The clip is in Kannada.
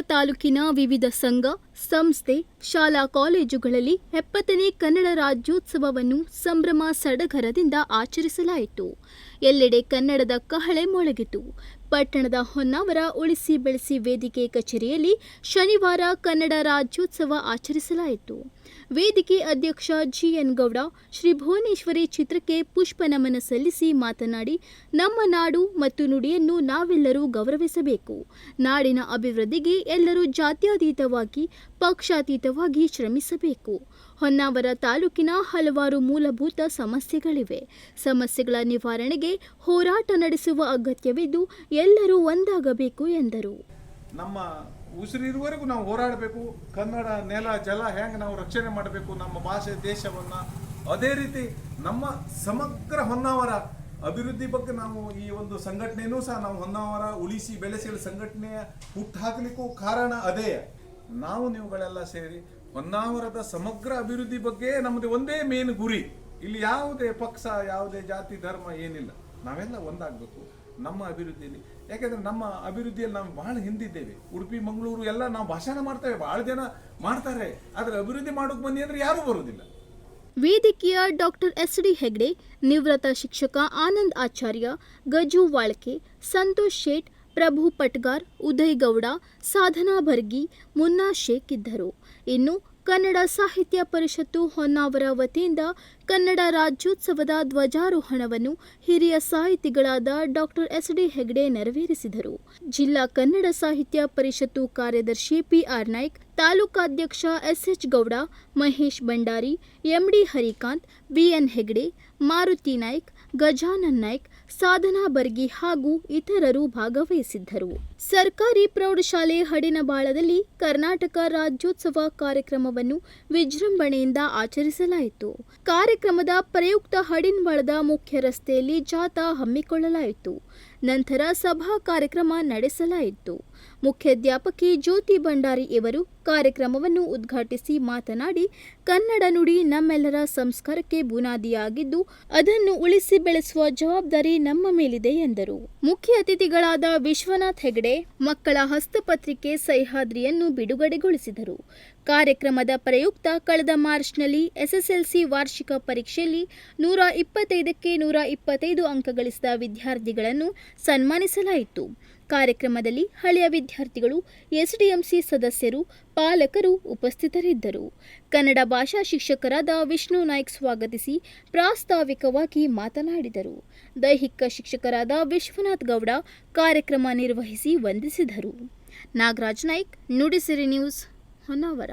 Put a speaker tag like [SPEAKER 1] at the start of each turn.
[SPEAKER 1] ತಾಲೂಕಿನ ವಿವಿಧ ಸಂಘ, ಸಂಸ್ಥೆ, ಶಾಲಾ ಕಾಲೇಜುಗಳಲ್ಲಿ ಎಪ್ಪತ್ತನೇ ಕನ್ನಡ ರಾಜ್ಯೋತ್ಸವವನ್ನು ಸಂಭ್ರಮ ಸಡಗರದಿಂದ ಆಚರಿಸಲಾಯಿತು. ಎಲ್ಲೆಡೆ ಕನ್ನಡದ ಕಹಳೆ ಮೊಳಗಿತು. ಪಟ್ಟಣದ ಹೊನ್ನಾವರ ಉಳಿಸಿ ಬೆಳೆಸಿ ವೇದಿಕೆ ಕಚೇರಿಯಲ್ಲಿ ಶನಿವಾರ ಕನ್ನಡ ರಾಜ್ಯೋತ್ಸವ ಆಚರಿಸಲಾಯಿತು. ವೇದಿಕೆ ಅಧ್ಯಕ್ಷ ಜಿಎನ್ ಗೌಡ ಶ್ರೀ ಭುವನೇಶ್ವರಿ ಚಿತ್ರಕ್ಕೆ ಪುಷ್ಪ ನಮನ ಸಲ್ಲಿಸಿ ಮಾತನಾಡಿ, ನಮ್ಮ ನಾಡು ಮತ್ತು ನುಡಿಯನ್ನು ನಾವೆಲ್ಲರೂ ಗೌರವಿಸಬೇಕು. ನಾಡಿನ ಅಭಿವೃದ್ಧಿಗೆ ಎಲ್ಲರೂ ಜಾತ್ಯತೀತವಾಗಿ, ಪಕ್ಷಾತೀತವಾಗಿ ಶ್ರಮಿಸಬೇಕು. ಹೊನ್ನಾವರ ತಾಲೂಕಿನ ಹಲವಾರು ಮೂಲಭೂತ ಸಮಸ್ಯೆಗಳಿವೆ. ಸಮಸ್ಯೆಗಳ ನಿವಾರಣೆಗೆ ಹೋರಾಟ ನಡೆಸುವ ಅಗತ್ಯವಿದ್ದು ಎಲ್ಲರೂ ಒಂದಾಗಬೇಕು ಎಂದರು.
[SPEAKER 2] ನಮ್ಮ ಉಸಿರಿರುವವರೆಗೂ ನಾವು ಹೋರಾಡಬೇಕು. ಕನ್ನಡ, ನೆಲ, ಜಲ ಹೆಂಗೆ ನಾವು ರಕ್ಷಣೆ ಮಾಡಬೇಕು ನಮ್ಮ ಭಾಷೆ, ದೇಶವನ್ನು. ಅದೇ ರೀತಿ ನಮ್ಮ ಸಮಗ್ರ ಹೊನ್ನಾವರ ಅಭಿವೃದ್ಧಿ ಬಗ್ಗೆ ನಾವು ಈ ಒಂದು ಸಂಘಟನೆಯೂ ಸಹ ನಾವು ಹೊನ್ನಾವರ ಉಳಿಸಿ ಬೆಳೆಸಿ ಸಂಘಟನೆಯ ಹುಟ್ಟುಹಾಕಲಿಕ್ಕೂ ಕಾರಣ ಅದೇ. ನಾವು ನೀವುಗಳೆಲ್ಲ ಸೇರಿ ಹೊನ್ನಾವರದ ಸಮಗ್ರ ಅಭಿವೃದ್ಧಿ ಬಗ್ಗೆ ನಮ್ಮದು ಒಂದೇ ಮೇನ್ ಗುರಿ. ಇಲ್ಲಿ ಯಾವುದೇ ಪಕ್ಷ, ಯಾವುದೇ ಜಾತಿ, ಧರ್ಮ ಏನಿಲ್ಲ. ನಾವೆಲ್ಲ ಒಂದಾಗಬೇಕು ನಮ್ಮ ಅಭಿವೃದ್ಧಿಯಲ್ಲಿ. ಯಾಕೆಂದ್ರೆ ನಮ್ಮ ಅಭಿವೃದ್ಧಿಯಲ್ಲಿ ನಾವು ಬಹಳ ಹಿಂದಿದ್ದೇವೆ. ಉಡುಪಿ, ಮಂಗಳೂರು ಎಲ್ಲ ನಾವು ಭಾಷಣ ಮಾಡ್ತೇವೆ. ಬಹಳ ಜನ ಮಾಡ್ತಾರೆ. ಆದ್ರೆ ಅಭಿವೃದ್ಧಿ ಮಾಡೋಕೆ ಬನ್ನಿ ಅಂದ್ರೆ ಯಾರೂ ಬರೋದಿಲ್ಲ.
[SPEAKER 1] ವೇದಿಕೆಯ ಡಾಕ್ಟರ್ ಎಸ್ ಡಿ ಹೆಗ್ಡೆ, ನಿವೃತ್ತ ಶಿಕ್ಷಕ ಆನಂದ್ ಆಚಾರ್ಯ, ಗಜು ವಾಳ್ಕೆ, ಸಂತೋಷ್ ಶೇಟ್ ಪ್ರಭು ಪಟ್ಗಾರ್ ಉದಯ್ ಗೌಡ ಸಾಧನಾ ಬರ್ಗಿ ಮುನ್ನಾ ಶೇಖ್ ಇದ್ದರು. ಇನ್ನು ಕನ್ನಡ ಸಾಹಿತ್ಯ ಪರಿಷತ್ತು ಹೊನ್ನಾವರ ವತಿಯಿಂದ ಕನ್ನಡ ರಾಜ್ಯೋತ್ಸವದ ಧ್ವಜಾರೋಹಣವನ್ನು ಹಿರಿಯ ಸಾಹಿತಿಗಳಾದ ಡಾಕ್ಟರ್ ಎಸ್ ಡಿ ಹೆಗ್ಡೆ ನೆರವೇರಿಸಿದರು. ಜಿಲ್ಲಾ ಕನ್ನಡ ಸಾಹಿತ್ಯ ಪರಿಷತ್ತು ಕಾರ್ಯದರ್ಶಿ PR Naik ತಾಲೂಕಾಧ್ಯಕ್ಷ SH Gowda, Mahesh Bhandari, MD Harikant, BN Hegde, Maruti Naik, Gajanan Naik, Sadhana Bargi ಹಾಗೂ ಇತರರು ಭಾಗವಹಿಸಿದ್ದರು. ಸರ್ಕಾರಿ ಪ್ರೌಢಶಾಲೆ ಹಡಿನಬಾಳದಲ್ಲಿ ಕರ್ನಾಟಕ ರಾಜ್ಯೋತ್ಸವ ಕಾರ್ಯಕ್ರಮವನ್ನು ವಿಜೃಂಭಣೆಯಿಂದ ಆಚರಿಸಲಾಯಿತು. ಕಾರ್ಯಕ್ರಮದ ಪ್ರಯುಕ್ತ ಹಡಿನಬಾಳದ ಮುಖ್ಯ ರಸ್ತೆಯಲ್ಲಿ ಜಾಥಾ ಹಮ್ಮಿಕೊಳ್ಳಲಾಯಿತು. ನಂತರ ಸಭಾ ಕಾರ್ಯಕ್ರಮ ನಡೆಸಲಾಯಿತು. ಮುಖ್ಯಾಧ್ಯಾಪಕಿ ಜ್ಯೋತಿ ಭಂಡಾರಿ ಇವರು ಕಾರ್ಯಕ್ರಮವನ್ನು ಉದ್ಘಾಟಿಸಿ ಮಾತನಾಡಿ, ಕನ್ನಡ ನುಡಿ ನಮ್ಮೆಲ್ಲರ ಸಂಸ್ಕಾರಕ್ಕೆ ಬುನಾದಿಯಾಗಿದ್ದು, ಅದನ್ನು ಉಳಿಸಿ ಬೆಳೆಸುವ ಜವಾಬ್ದಾರಿ ನಮ್ಮ ಮೇಲಿದೆ ಎಂದರು. ಮುಖ್ಯ ಅತಿಥಿಗಳಾದ ವಿಶ್ವನಾಥ್ ಹೆಗಡೆ ಮಕ್ಕಳ ಹಸ್ತಪತ್ರಿಕೆ ಸಹ್ಯಾದ್ರಿಯನ್ನು ಬಿಡುಗಡೆಗೊಳಿಸಿದರು. ಕಾರ್ಯಕ್ರಮದ ಪ್ರಯುಕ್ತ ಕಳೆದ ಮಾರ್ಚ್ನಲ್ಲಿ ಎಸ್ಎಸ್ಎಲ್ಸಿ ವಾರ್ಷಿಕ ಪರೀಕ್ಷೆಯಲ್ಲಿ ನೂರ ಇಪ್ಪತ್ತೈದಕ್ಕೆ ನೂರ ಇಪ್ಪತ್ತೈದು ಅಂಕ ಗಳಿಸಿದ ವಿದ್ಯಾರ್ಥಿಗಳನ್ನು ಸನ್ಮಾನಿಸಲಾಯಿತು. ಕಾರ್ಯಕ್ರಮದಲ್ಲಿ ಹಳೆಯ ವಿದ್ಯಾರ್ಥಿಗಳು, ಎಸ್ಡಿಎಂಸಿ ಸದಸ್ಯರು, ಪಾಲಕರು ಉಪಸ್ಥಿತರಿದ್ದರು. ಕನ್ನಡ ಭಾಷಾ ಶಿಕ್ಷಕರಾದ ವಿಷ್ಣು ನಾಯ್ಕ್ ಸ್ವಾಗತಿಸಿ ಪ್ರಾಸ್ತಾವಿಕವಾಗಿ ಮಾತನಾಡಿದರು. ದೈಹಿಕ ಶಿಕ್ಷಕರಾದ ವಿಶ್ವನಾಥ್ ಗೌಡ ಕಾರ್ಯಕ್ರಮ ನಿರ್ವಹಿಸಿ ವಂದಿಸಿದರು. ನಾಗರಾಜ್ ನಾಯ್ಕ್, ನುಡಿಸಿರಿ ನ್ಯೂಸ್. ಹೊನ್ನಾವರ